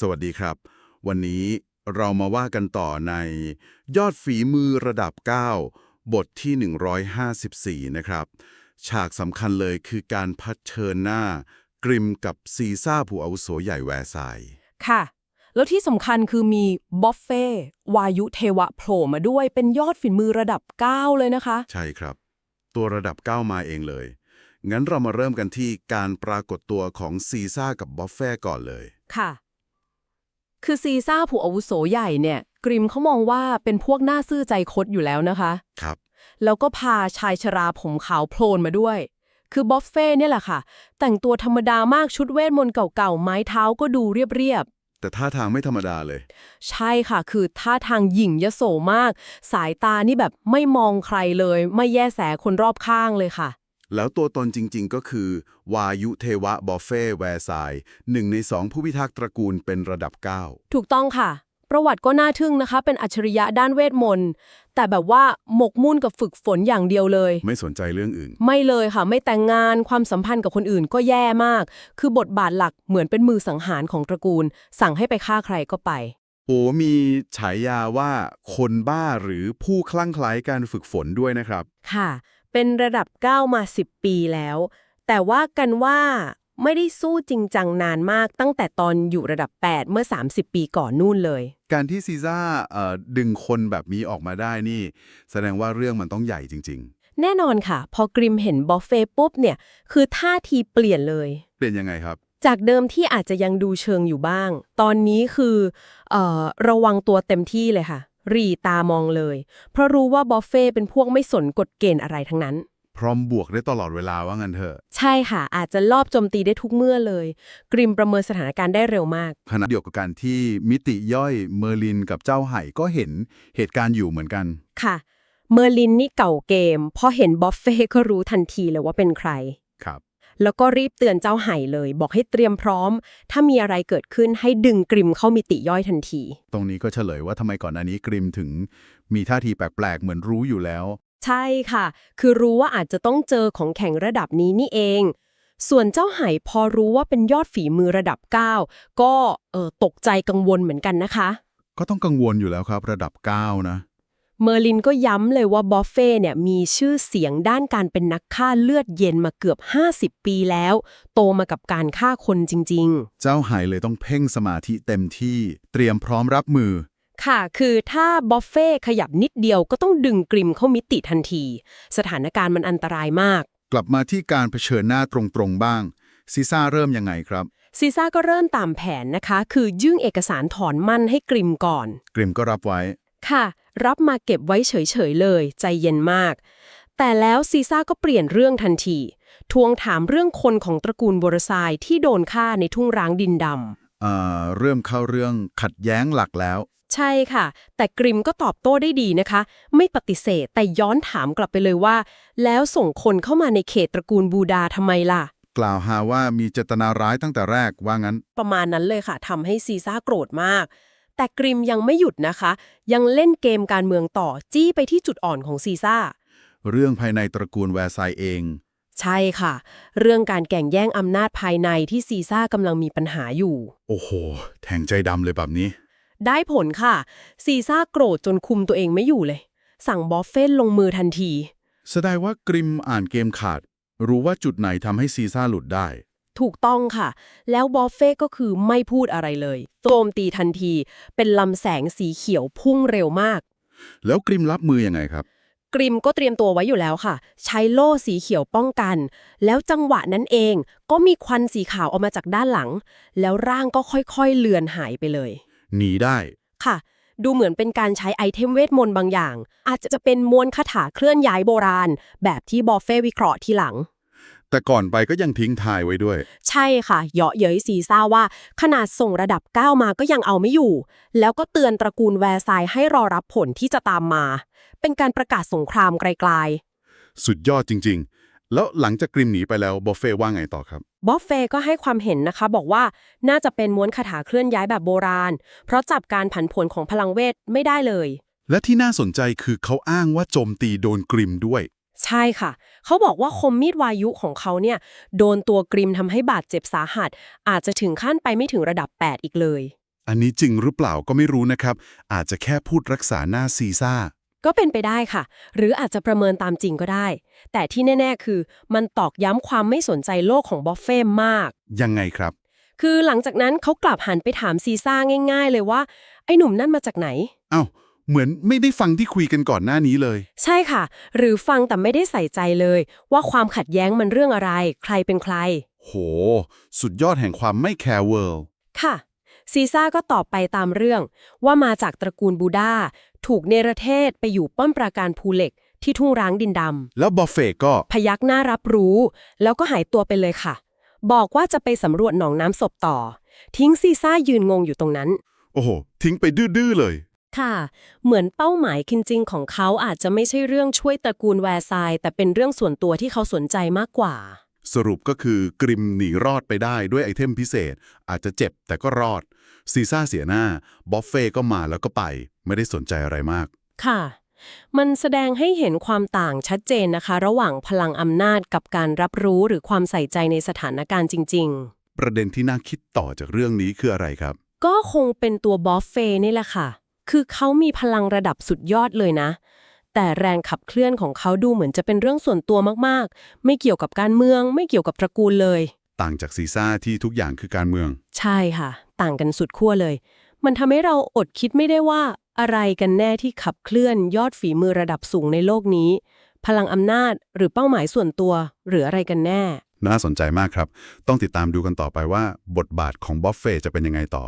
สวัสดีครับ วันนี้เรามาว่ากันต่อใน ยอดฝีมือระดับ 9 บทที่ 154 นะครับ ฉากสำคัญเลยคือการพัดเชิญหน้า กริมกับซีซ่าผู้อาวุโสใหญ่แวร์ซายน์ค่ะ แล้วที่สำคัญคือมีบอฟเฟ่วายุเทวะโผล่มาด้วยเป็นยอดฝีมือระดับ 9 เลยนะคะ ใช่ครับ ตัวระดับ 9 มาเองเลย งั้นเรามาเริ่มกันที่การปรากฏตัวของซีซ่ากับ บอฟเฟ่ก่อนเลย ค่ะ คือซีซ่าผู้อาวุโสใหญ่เนี่ย กริมเขามองว่าเป็นพวกหน้าซื่อใจคดอยู่แล้วนะคะ ครับ แล้วก็พาชายชราผมขาวโพลนมาด้วย คือบอฟเฟ่เนี่ยแหละค่ะ แต่งตัวธรรมดามากชุดเวทมนต์เก่าๆ ไม้เท้าก็ดูเรียบแต่ท่าทางไม่ธรรมดาเลยๆใช่ค่ะ คือท่าทางหยิ่งยโสมาก สายตานี่แบบไม่มองใครเลย ไม่แยแสคนรอบข้างเลยค่ะ แล้วตัวตนจริงๆก็คือ วายุเทวะบอฟเฟ่แวร์ซายน์หนึ่งในสองผู้พิทักษ์ตระกูลเป็นระดับ 9 ถูกต้องค่ะ ประวัติก็น่าทึ่งนะคะ เป็นอัจฉริยะด้านเวทมนต์แต่แบบว่าหมกมุ่นกับฝึกฝนอย่างเดียวเลย ไม่สนใจเรื่องอื่น ไม่เลยค่ะ ไม่แต่งงานความสัมพันธ์กับคนอื่นก็แย่มาก คือบทบาทหลักเหมือนเป็นมือสังหารของตระกูล สั่งให้ไปฆ่าใครก็ไป โอ้มีฉายาว่าคนบ้าหรือผู้คลั่งไคล้การฝึกฝนด้วยนะครับ ค่ะ เป็นระดับ 9 มา 10 ปีแล้ว แต่ว่ากันว่าไม่ได้สู้จริงจังนานมากตั้งแต่ตอนอยู่ระดับ 8 เมื่อ 30 ปีก่อนนู่นเลย การที่ซีซ่าเอ่อดึงคนแบบนี้ออกมาได้นี่ แสดงว่าเรื่องมันต้องใหญ่จริงแน่นอนค่ะ พอกริมเห็นบอฟเฟ่ปุ๊บเนี่ย คือท่าทีเปลี่ยนเลยๆเป็นยังไงครับ จากเดิมที่อาจจะยังดูเชิงอยู่บ้าง ตอนนี้คือเอ่อระวังตัวเต็มที่เลยค่ะ รีตามองเลย เพราะรู้ว่าบอฟเฟ่เป็นพวกไม่สนกฎเกณฑ์อะไรทั้งนั้น พร้อมบวกได้ตลอดเวลาว่างั้นเถอะ ใช่ค่ะ อาจจะลอบโจมตีได้ทุกเมื่อเลย กริมประเมินสถานการณ์ได้เร็วมาก ขณะเดียวกับการที่มิติย่อยเมอร์ลินกับเจ้าไห่ก็เห็นเหตุการณ์อยู่เหมือนกัน ค่ะ เมอร์ลินนี่เก่าเกมพอเห็นบอฟเฟ่ก็รู้ทันทีเลยว่าเป็นใคร ครับ แล้วก็รีบเตือนเจ้าไห่เลย บอกให้เตรียมพร้อม ถ้ามีอะไรเกิดขึ้นให้ดึงกริมเข้ามิติย่อยทันที ตรงนี้ก็เฉลยว่าทำไมก่อนหน้านี้กริมถึง มีท่าทีแปลกๆ เหมือนรู้อยู่แล้ว ใช่ค่ะ คือรู้ว่าอาจจะต้องเจอของแข็งระดับนี้นี่เอง ส่วนเจ้าไห่พอรู้ว่าเป็นยอดฝีมือระดับ 9 ก็เออตกใจกังวลเหมือนกันนะคะ ก็ต้องกังวลอยู่แล้วครับ ระดับ 9 นะ เมอร์ลินก็ย้ำเลยว่าบอฟเฟ่เนี่ยมีชื่อเสียงด้านการเป็นนักฆ่าเลือดเย็นมาเกือบ 50 ปีแล้ว โตมากับการฆ่าคนจริงเจ้าไห่เลยต้องเพ่งสมาธิเต็มที่เตรียมพร้อมรับมือๆค่ะ คือถ้าบอฟเฟ่ขยับนิดเดียวก็ต้องดึงกริมเข้ามิติทันที สถานการณ์มันอันตรายมาก กลับมาที่การเผชิญหน้าตรงๆบ้างซีซ่าเริ่มยังไงครับซีซ่าก็เริ่มตามแผนนะคะ คือยื่นเอกสารถอนมั่นให้กริมก่อน กริมก็รับไว้ ค่ะ รับมาเก็บไว้เฉยๆเลย ใจเย็นมาก แต่แล้วซีซ่าก็เปลี่ยนเรื่องทันที ทวงถามเรื่องคนของตระกูลบรซายที่โดนฆ่าในทุ่งร้างดินดเอ่อเริ่มเข้าเรื่องขัดแย้งหลักแล้วำใช่ค่ะ แต่กริมก็ตอบโต้ได้ดีนะคะ ไม่ปฏิเสธแต่ย้อนถามกลับไปเลยว่า แล้วส่งคนเข้ามาในเขตตระกูลบูดาทำไมล่ะ กล่าวหาว่ามีเจตนาร้ายตั้งแต่แรกว่างั้น ประมาณนั้นเลยค่ะทำให้ซีซ่าโกรธมาก แต่กริมยังไม่หยุดนะคะ ยังเล่นเกมการเมืองต่อจี้ไปที่จุดอ่อนของซีซ่า เรื่องภายในตระกูลแวร์ไซน์เอง ใช่ค่ะ เรื่องการแก่งแย่งอำนาจภายในที่ซีซ่ากำลังมีปัญหาอยู่ โอ้โห แทงใจดำเลยแบบนี้ ได้ผลค่ะ ซีซ่าโกรธจนคุมตัวเองไม่อยู่เลย สั่งบอฟเฟนลงมือทันที แสดงว่ากริมอ่านเกมขาด รู้ว่าจุดไหนทำให้ซีซ่าหลุดได้ ถูกต้องค่ะ แล้วบอฟเฟ่ก็คือไม่พูดอะไรเลยโจมตีทันที เป็นลำแสงสีเขียวพุ่งเร็วมาก แล้วกริมรับมือยังไงครับ กริมก็เตรียมตัวไว้อยู่แล้วค่ะ ใช้โล่สีเขียวป้องกัน แล้วจังหวะนั้นเองก็มีควันสีขาวออกมาจากด้านหลัง แล้วร่างก็ค่อยๆเลือนหายไปเลย หนีได้ค่ะ ดูเหมือนเป็นการใช้ไอเทมเวทมนต์บางอย่าง อาจจะเป็นมวลคาถาเคลื่อนย้ายโบราณ แบบที่บอฟเฟ่วิเคราะห์ทีหลัง แต่ก่อนไปก็ยังทิ้งทายไว้ด้วย ใช่ค่ะเยาะเย้ยซีซ่าว่า ขนาดส่งระดับ 9 มาก็ยังเอาไม่อยู่ แล้วก็เตือนตระกูลแวร์ซายน์ให้รอรับผลที่จะตามมา เป็นการประกาศสงครามไกลสุดยอดจริง ๆ แล้วหลังจากกริมหนีไปแล้วบอฟเฟ่ว่าไงต่อครับๆบอฟเฟ่ก็ให้ความเห็นนะคะ บอกว่าน่าจะเป็นม้วนคาถาเคลื่อนย้ายแบบโบราณ เพราะจับการผันผวนของพลังเวทไม่ได้เลย และที่น่าสนใจคือเขาอ้างว่าโจมตีโดนกริมด้วย ใช่ค่ะ เขาบอกว่าคมมีดวายุของเขาเนี่ย โดนตัวกริมทำให้บาดเจ็บสาหัส อาจจะถึงขั้นไปไม่ถึงระดับ 8 อีกเลย อันนี้จริงหรือเปล่าก็ไม่รู้นะครับ อาจจะแค่พูดรักษาหน้าซีซ่า ก็เป็นไปได้ค่ะ หรืออาจจะประเมินตามจริงก็ได้ แต่ที่แน่ ๆ คือ มันตอกย้ำความไม่สนใจโลกของบอฟเฟ่มาก ยังไงครับ คือหลังจากนั้นเขากลับหันไปถามซีซ่าง่าย ๆ เลยว่า ไอ้หนุ่มนั่นมาจากไหน เอ้า เหมือนไม่ได้ฟังที่คุยกันก่อนหน้านี้เลย ใช่ค่ะ หรือฟังแต่ไม่ได้ใส่ใจเลย ว่าความขัดแย้งมันเรื่องอะไร ใครเป็นใคร โห สุดยอดแห่งความไม่แคร์เวิลด์ค่ะ ซีซ่าก็ตอบไปตามเรื่อง ว่ามาจากตระกูลบูดาถูกเนรเทศไปอยู่ป้อมปราการภูเหล็กที่ทุ่งร้างดินดำแล้วบอฟเฟตก็ พยักหน้ารับรู้ แล้วก็หายตัวไปเลยค่ะ บอกว่าจะไปสำรวจหนองน้ำศพต่อ ทิ้งซีซ่ายืนงงอยู่ตรงนั้น โอ้โห ทิ้งไปดื้อๆเลย ค่ะ เหมือนเป้าหมายจริงๆของเขาอาจจะไม่ใช่เรื่องช่วยตระกูลแวร์ซายน์แต่เป็นเรื่องส่วนตัวที่เขาสนใจมากกว่า สรุปก็คือกริมหนีรอดไปได้ด้วยไอเทมพิเศษ อาจจะเจ็บแต่ก็รอด ซีซ่าเสียหน้า บอฟเฟ่ก็มาแล้วก็ไป ไม่ได้สนใจอะไรมาก ค่ะ มันแสดงให้เห็นความต่างชัดเจนนะคะ ระหว่างพลังอำนาจกับการรับรู้หรือความใส่ใจในสถานการณ์จริงประเด็นที่น่าคิดต่อจากเรื่องนี้คืออะไรครับๆก็คงเป็นตัวบอฟเฟนี่แหละค่ะ คือเขามีพลังระดับสุดยอดเลยนะ แต่แรงขับเคลื่อนของเขาดูเหมือนจะเป็นเรื่องส่วนตัวมากๆ ไม่เกี่ยวกับการเมือง ไม่เกี่ยวกับตระกูลเลย ต่างจากซีซ่าที่ทุกอย่างคือการเมือง ใช่ค่ะ ต่างกันสุดขั้วเลย มันทำให้เราอดคิดไม่ได้ว่าอะไรกันแน่ที่ขับเคลื่อนยอดฝีมือระดับสูงในโลกนี้ พลังอำนาจหรือเป้าหมายส่วนตัว หรืออะไรกันแน่ น่าสนใจมากครับ ต้องติดตามดูกันต่อไปว่า บทบาทของบอฟเฟ่จะเป็นยังไงต่อ